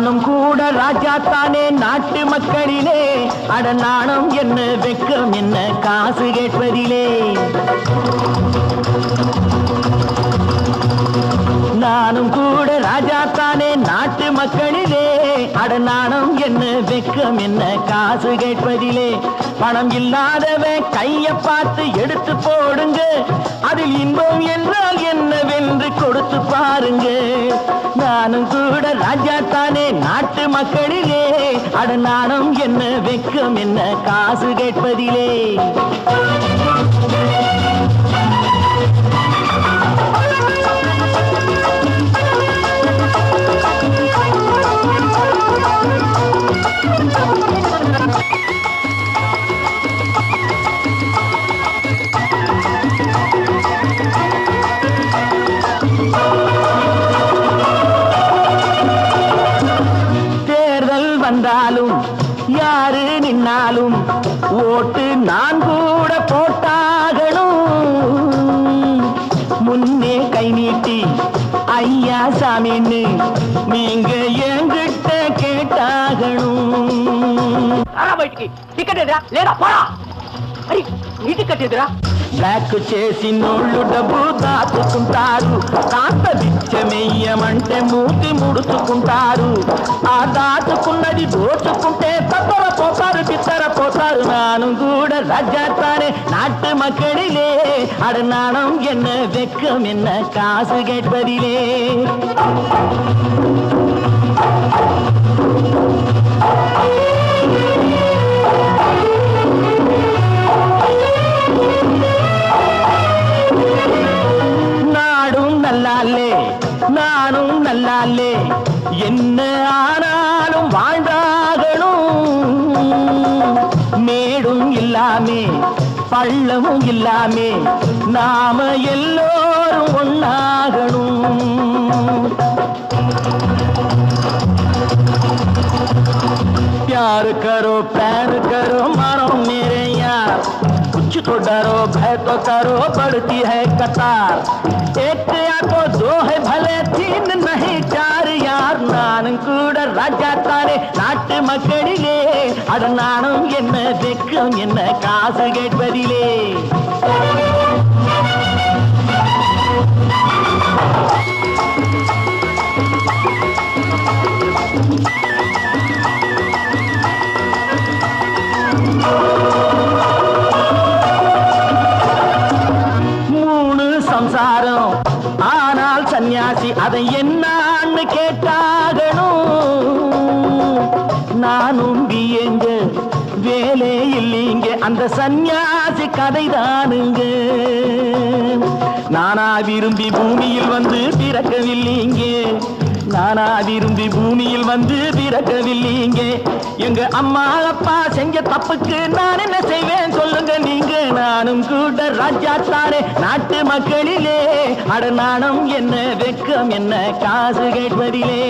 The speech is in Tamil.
நானும் கூட ராஜா தானே நாட்டு மக்களிலே. அட நாணம் என்ன வெக்கம் என்ன காசு கேட்பதிலே. நானும் கூட ராஜா தானே நாட்டு மக்களிலே. அட நாணம் என்ன வெக்கம் என்ன காசு கேட்பதிலே. பணம் இல்லாதவன் கைய பார்த்து எடுத்து போடுங்க. அதில் இன்பம் என்றால் என்னவென்று கொடுத்து பாருங்க. நானும் கூட ராஜா தானே நாட்டு மக்களிலே. அட நாணம் என்ன வெக்கம் என்ன காசு கேட்பதிலே. நான் கூட போட்டாகணும். முன்னே கை நீட்டி ஐயா சாமின்னு நீங்க என்கிட்ட கேட்டாகணும். டிக்கெட் எதிரா லேடா போடா. அடி நீ எதிரா బ్లాక్ చేసి నోళ్ళు డబ్బు దాచుకుంటారు కాస్త బిచ్చమెయ్యమంటే మూతి ముడుచుకుంటారు ఆ దాచుకున్నది దోచుకుంటే తప్పర పోతారు బిత్తర పోతారు நானும் கூட ராஜாத்தானே நாட்டு மக்களிலே அட நாணம் என்ன வெக்கம் என்ன காசு கேட்பதிலே நாடும் நானும் நல்லாலே என்ன ஆனாலும் வாழ்ந்தாகணும் மேடும் இல்லாமே பள்ளமும் இல்லாமே நாம எல்லோரும் ஒண்ணாகணும் प्यार करो प्यार करो मानो मेरे यार कुछ तो डरो भय तो करो बढ़ती है कतार एक या तो दो है भले ராஜாத்தானே நாட்டு மக்களிலே. அதன் நாணம் என்ன வெக்கம் என்ன காசு கேட்பதிலே. சன்னியாசி சந்நியாசி அதை என்னான்னு கேட்டாகணும். நானும் பியங்க வேலே இல்லைங்க அந்த சந்நியாசி கதை தானுங்க நானா விரும்பி பூமியில் வந்து பிறக்கவில்லைங்க. நானா விரும்பி பூமியில் வந்து பிறக்கவில்லைங்க எங்க அம்மா அப்பா செஞ்ச தப்புக்கு நான் என்ன செய்வேன்? சொல்லுங்க நீங்க. நானும் கூட ராஜா தானே நாட்டு மக்களிலே. அட நாணம் என்ன வெக்கம் என்ன காசு கேட்பதிலே.